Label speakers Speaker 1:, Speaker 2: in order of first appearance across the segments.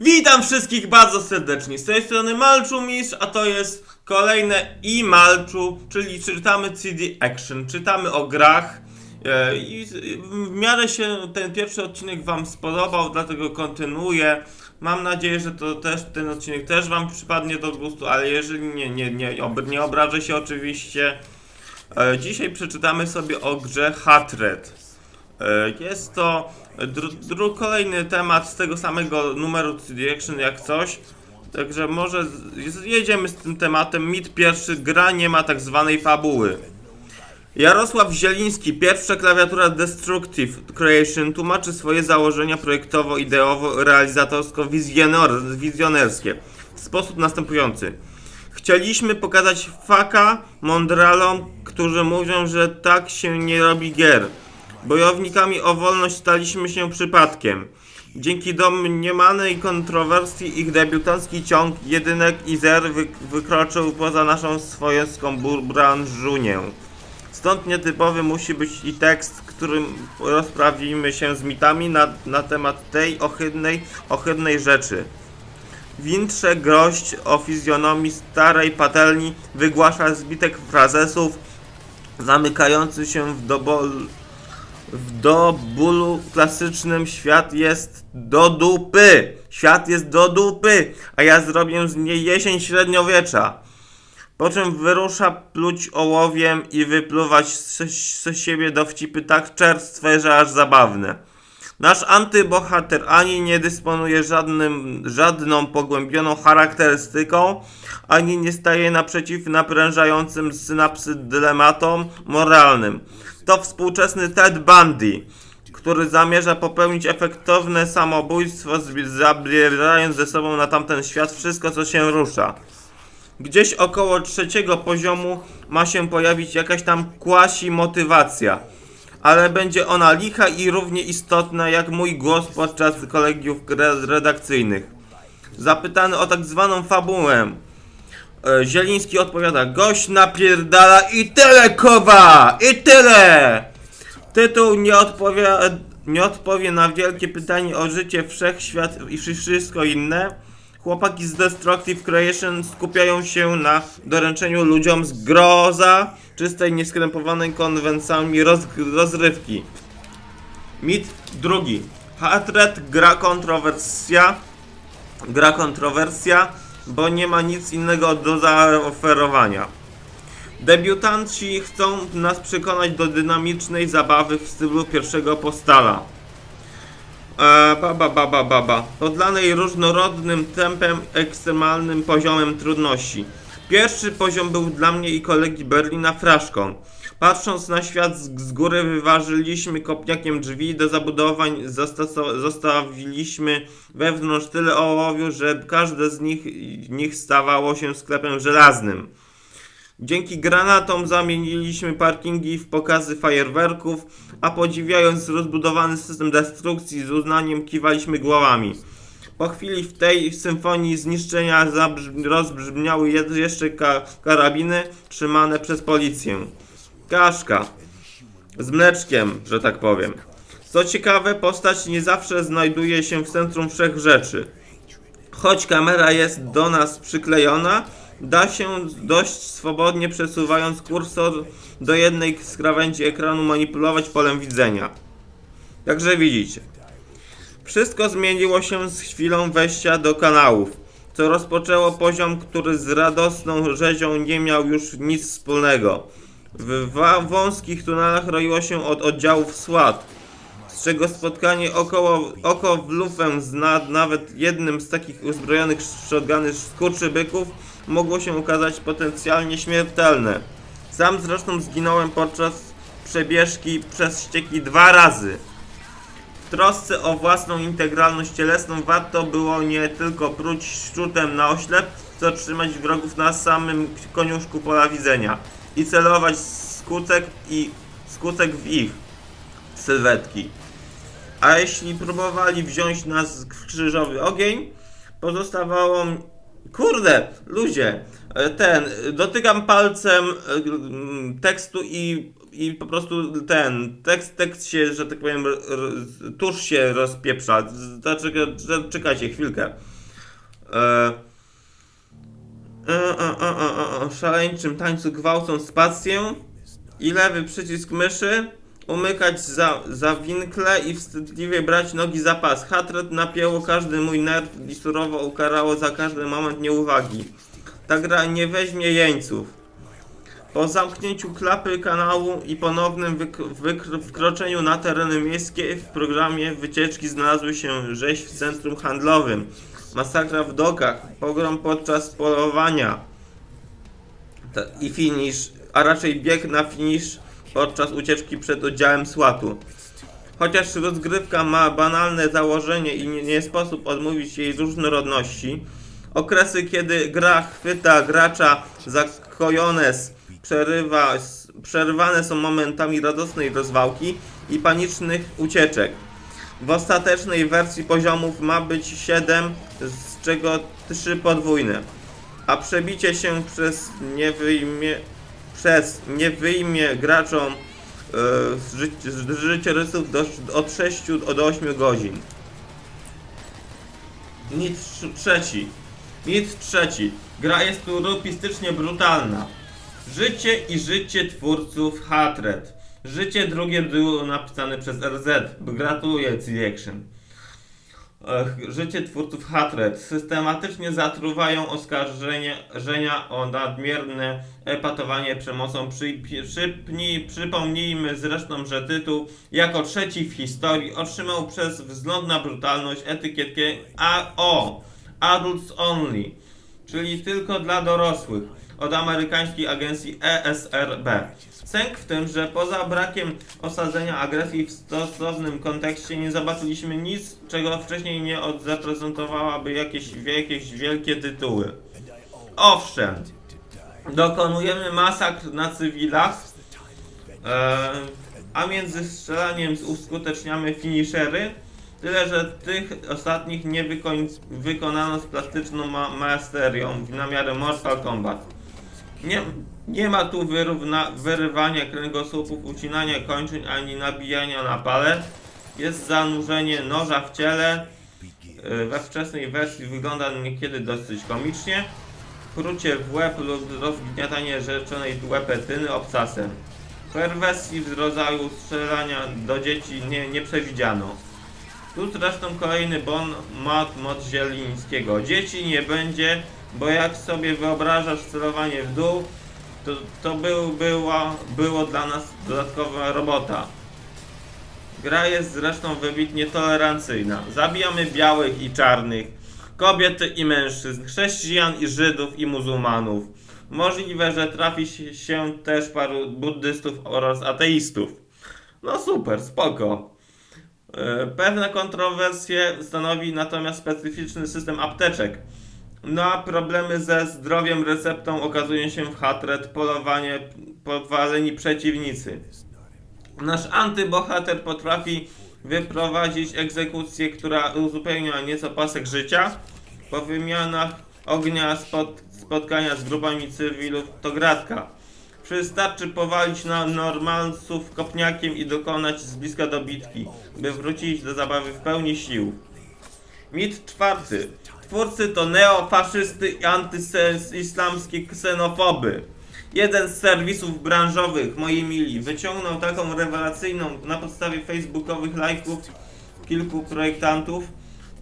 Speaker 1: Witam wszystkich bardzo serdecznie. Z tej strony Malczu Mistrz, a to jest kolejne i Malczu, czyli czytamy CD Action. Czytamy o grach. e, I w miarę się ten pierwszy odcinek Wam spodobał, dlatego kontynuuję. Mam nadzieję, że to też ten odcinek też Wam przypadnie do gustu, ale jeżeli nie, nie, nie, nie obrażę się oczywiście. E, Dzisiaj przeczytamy sobie o grze Hatred. E, Jest to dru, dru, kolejny temat z tego samego numeru CD Action jak coś. Także może jedziemy z tym tematem. Mit pierwszy, gra nie ma tak zwanej fabuły. Jarosław Zieliński, pierwsza klawiatura Destructive Creation, tłumaczy swoje założenia projektowo-ideowo-realizatorsko-wizjonerskie w sposób następujący. Chcieliśmy pokazać faka mądralom, którzy mówią, że tak się nie robi gier. Bojownikami o wolność staliśmy się przypadkiem. Dzięki domniemanej kontrowersji ich debiutancki ciąg jedynek i zer wy wykroczył poza naszą swojską branżunię. Stąd nietypowy musi być i tekst, którym rozprawimy się z mitami na, na temat tej ohydnej, ohydnej rzeczy. Wintrze groź o fizjonomii starej patelni wygłasza zbitek frazesów zamykający się w, dobol, w do bólu klasycznym świat jest do dupy. Świat jest do dupy, a ja zrobię z niej jesień średniowiecza. Po czym wyrusza pluć ołowiem i wypluwać z siebie dowcipy tak czerstwe, że aż zabawne. Nasz antybohater ani nie dysponuje żadnym, żadną pogłębioną charakterystyką, ani nie staje naprzeciw naprężającym synapsy dylematom moralnym. To współczesny Ted Bundy, który zamierza popełnić efektowne samobójstwo, zabierając ze sobą na tamten świat wszystko, co się rusza. Gdzieś około trzeciego poziomu ma się pojawić jakaś tam quasi motywacja, ale będzie ona licha i równie istotna jak mój głos podczas kolegiów re- redakcyjnych. Zapytany o tak zwaną fabułę, Zieliński odpowiada: Gość napierdala i tyle kowa! I tyle! Tytuł nie odpowie, nie odpowie na wielkie pytanie o życie, wszechświat i wszy- wszystko inne. Chłopaki z Destructive Creation skupiają się na doręczeniu ludziom z groza, czystej, nieskrępowanej konwencjami roz, rozrywki. Mit drugi. Hatred gra kontrowersja. Gra kontrowersja, bo nie ma nic innego do zaoferowania. Debiutanci chcą nas przekonać do dynamicznej zabawy w stylu pierwszego postala. E, baba, baba, baba. Podlanej różnorodnym tempem, ekstremalnym poziomem trudności. Pierwszy poziom był dla mnie i kolegi Berlina fraszką. Patrząc na świat z, góry wyważyliśmy kopniakiem drzwi do zabudowań, zostawiliśmy wewnątrz tyle ołowiu, że każde z nich, nich stawało się sklepem żelaznym. Dzięki granatom zamieniliśmy parkingi w pokazy fajerwerków, a podziwiając rozbudowany system destrukcji z uznaniem kiwaliśmy głowami. Po chwili w tej symfonii zniszczenia rozbrzmiały jeszcze ka- karabiny trzymane przez policję. Kaszka. Z mleczkiem, że tak powiem. Co ciekawe, postać nie zawsze znajduje się w centrum wszech rzeczy. Choć kamera jest do nas przyklejona, da się dość swobodnie przesuwając kursor do jednej z krawędzi ekranu manipulować polem widzenia. Także widzicie. Wszystko zmieniło się z chwilą wejścia do kanałów, co rozpoczęło poziom, który z radosną rzezią nie miał już nic wspólnego. W wąskich tunelach roiło się od oddziałów SWAT, z czego spotkanie około, oko w lufę z na, nawet jednym z takich uzbrojonych shotguny skurczybyków mogło się okazać potencjalnie śmiertelne. Sam zresztą zginąłem podczas przebieżki przez ścieki dwa razy. W trosce o własną integralność cielesną warto było nie tylko pruć szczutem na oślep, co trzymać wrogów na samym koniuszku pola widzenia i celować skutek i skutek w ich sylwetki. A jeśli próbowali wziąć nas w krzyżowy ogień, pozostawało. Kurde, ludzie! E, Ten, dotykam palcem e, tekstu i, i po prostu ten, tekst, tekst się, że tak powiem, tusz się rozpieprza. Zaczeka, czekajcie chwilkę. E, szaleńczym tańcu gwałcą spację i lewy przycisk myszy, umykać za, za winkle i wstydliwie brać nogi za pas. Hatred napięło każdy mój nerw i surowo ukarało za każdy moment nieuwagi. Ta gra nie weźmie jeńców. Po zamknięciu klapy kanału i ponownym wkroczeniu na tereny miejskie w programie wycieczki znalazły się rzeź w centrum handlowym, masakra w dokach, pogrom podczas polowania i finisz, a raczej bieg na finisz podczas ucieczki przed oddziałem SWAT-u. Chociaż rozgrywka ma banalne założenie i nie, nie sposób odmówić jej różnorodności, okresy kiedy gra chwyta gracza za kojones przerywa, przerywane są momentami radosnej rozwałki i panicznych ucieczek. W ostatecznej wersji poziomów ma być 7, z czego 3 podwójne. A przebicie się przez nie wyjmie, przez nie wyjmie graczom z ży, z życiorysów od 6 do 8 godzin. Trz- trzeci. Mit trzeci. Gra jest tu rupistycznie brutalna. Życie i życie twórców Hatred. Życie drugie było napisane przez RZ. Gratuluję C-Action. Życie twórców Hatred. Systematycznie zatruwają oskarżenia o nadmierne epatowanie przemocą. Przy, przypnij, przypomnijmy zresztą, że tytuł jako trzeci w historii otrzymał przez wzgląd na brutalność etykietkę AO Adults Only, czyli tylko dla dorosłych od amerykańskiej agencji ESRB. Sęk w tym, że poza brakiem osadzenia agresji w stosownym kontekście nie zobaczyliśmy nic, czego wcześniej nie zaprezentowałaby jakieś, jakieś wielkie tytuły. Owszem, dokonujemy masakr na cywilach, e, a między strzelaniem uskuteczniamy finishery, tyle że tych ostatnich nie wykoń, wykonano z plastyczną ma masterią na miarę Mortal Kombat. Nie, nie ma tu wyrówna, wyrywania kręgosłupów, ucinania kończyn ani nabijania na pale. Jest zanurzenie noża w ciele. Yy, We wczesnej wersji wygląda niekiedy dosyć komicznie. Krucie w łeb lub rozgniatanie rzeczonej łepetyny obcasem. Perwersji w rodzaju strzelania do dzieci nie, nie przewidziano. Tu zresztą kolejny bon mod mod Zielińskiego. Dzieci nie będzie, bo jak sobie wyobrażasz celowanie w dół, to, to był, była, było dla nas dodatkowa robota. Gra jest zresztą wybitnie tolerancyjna. Zabijamy białych i czarnych, kobiety i mężczyzn, chrześcijan i Żydów i muzułmanów. Możliwe, że trafi się też paru buddystów oraz ateistów. No super, spoko. E, Pewne kontrowersje stanowi natomiast specyficzny system apteczek. No a problemy ze zdrowiem receptą okazują się w Hatred, polowanie, powaleni przeciwnicy. Nasz antybohater potrafi wyprowadzić egzekucję, która uzupełnia nieco pasek życia. Po wymianach ognia spot, spotkania z grupami cywilów to gratka. Wystarczy powalić na normalców kopniakiem i dokonać z bliska dobitki, by wrócić do zabawy w pełni sił. Mit czwarty. Twórcy to neofaszysty i antyislamskie ksenofoby. Jeden z serwisów branżowych, moi mili, wyciągnął taką rewelacyjną na podstawie facebookowych lajków kilku projektantów.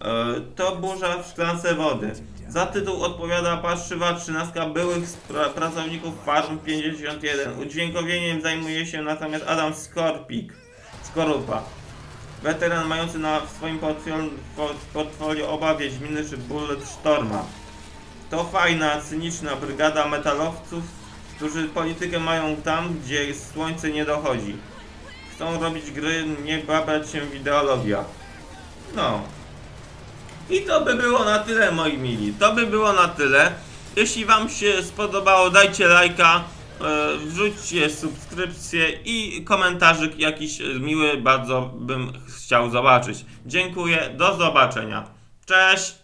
Speaker 1: E, to burza w szklance wody. Za tytuł odpowiada parszywa trzynastka byłych spra- pracowników Farm 51. Udźwiękowieniem zajmuje się natomiast Adam Skorpik. Skorupa. Weteran mający na w swoim portfolio, oba Wiedźminy czy Bullet Storma. To fajna, cyniczna brygada metalowców, którzy politykę mają tam, gdzie słońce nie dochodzi. Chcą robić gry, nie babrać się w ideologiach. No. I to by było na tyle, moi mili. To by było na tyle. Jeśli Wam się spodobało, dajcie lajka, e, wrzućcie subskrypcję i komentarzyk jakiś miły, bardzo bym chciał zobaczyć. Dziękuję, do zobaczenia. Cześć!